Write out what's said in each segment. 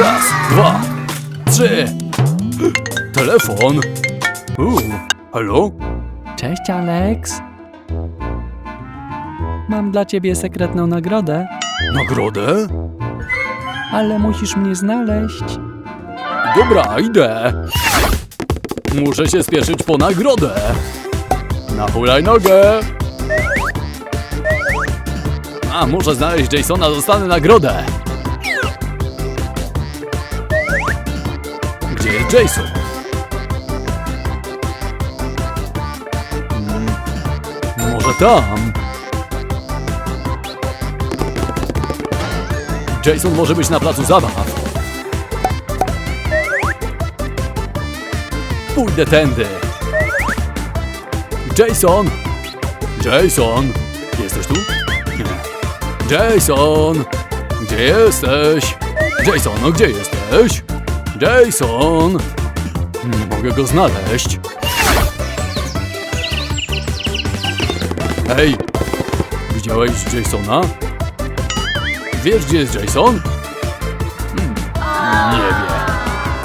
Raz, dwa, trzy. Telefon. Uuu, halo? Cześć, Alex. Mam dla ciebie sekretną nagrodę, Nagrodę? ale musisz mnie znaleźć. Dobra, idę. Muszę się spieszyć po nagrodę. Na hulajnogę. A, muszę znaleźć Jasona, dostanę nagrodę. Jest Jason? Hmm, może tam? Jason może być na placu zabaw. Pójdę tędy. Jason! Jason! Jesteś tu? Jason! Gdzie jesteś? Jason, no gdzie jesteś? Jason! Nie mogę go znaleźć. Hej! Widziałeś Jasona? Wiesz, gdzie jest Jason? Hmm, nie wie.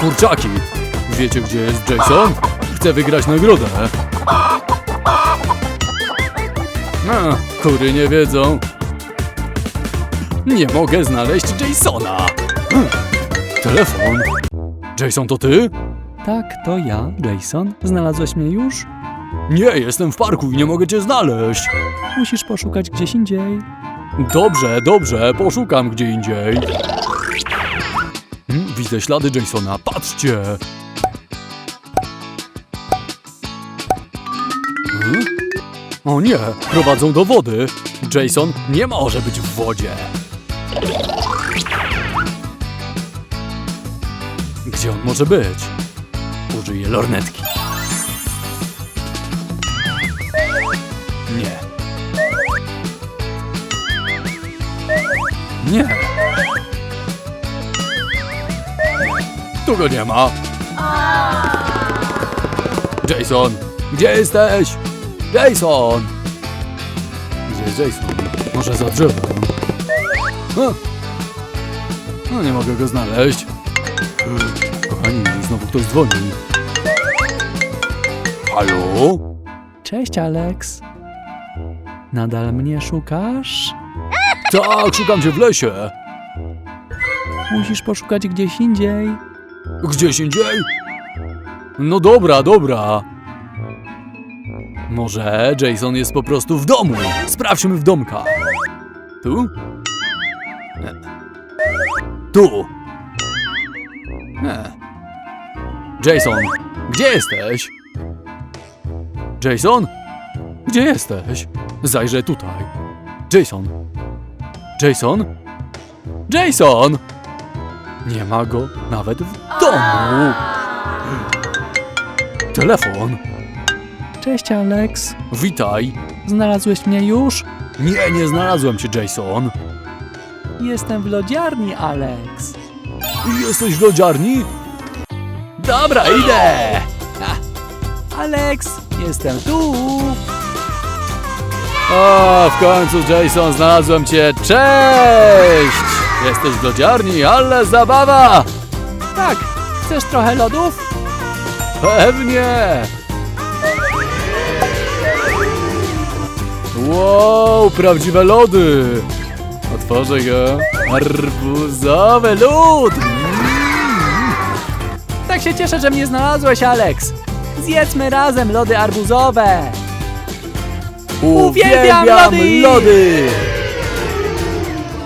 Kurczaki! Wiecie, gdzie jest Jason? Chcę wygrać nagrodę. A, kury nie wiedzą. Nie mogę znaleźć Jasona. Hmm, Telefon. Jason, to ty? Tak, to ja, Jason. Znalazłeś mnie już? Nie, jestem w parku i nie mogę cię znaleźć. Musisz poszukać gdzieś indziej. Dobrze, dobrze, poszukam gdzie indziej. Hmm, widzę ślady Jasona, patrzcie! Hmm? O nie, prowadzą do wody. Jason nie może być w wodzie. Gdzie on może być? Użyję lornetki. Nie. Nie. Tu go nie ma. Jason, gdzie jesteś? Jason! Gdzie jest Jason? Może za drzewem? A. No nie mogę go znaleźć. Kochani, znowu ktoś dzwoni. Halo? Cześć, Alex. Nadal mnie szukasz? Tak, szukam cię w lesie. Musisz poszukać gdzieś indziej. Gdzieś indziej? No dobra, dobra. Może Jason jest po prostu w domu. Sprawdźmy w domka. Tu? Tu. Nie. Jason, gdzie jesteś? Jason? Gdzie jesteś? Zajrzę tutaj. Jason. Jason? Jason! Nie ma go nawet w domu. Telefon. Cześć, Alex. Witaj. Znalazłeś mnie już? Nie, nie znalazłem cię, Jason. Jestem w lodziarni, Alex. Jesteś w lodziarni? Dobra, idę. Alex, jestem tu. O, w końcu, Jason, znalazłem cię. Cześć! Jesteś w lodziarni, ale zabawa! Tak, chcesz trochę lodów? Pewnie! Wow, prawdziwe lody! Otworzę go. Arbuzowy lód! Tak się cieszę, że mnie znalazłeś, Alex. Zjedzmy razem lody arbuzowe. Uwielbiam lody! lody!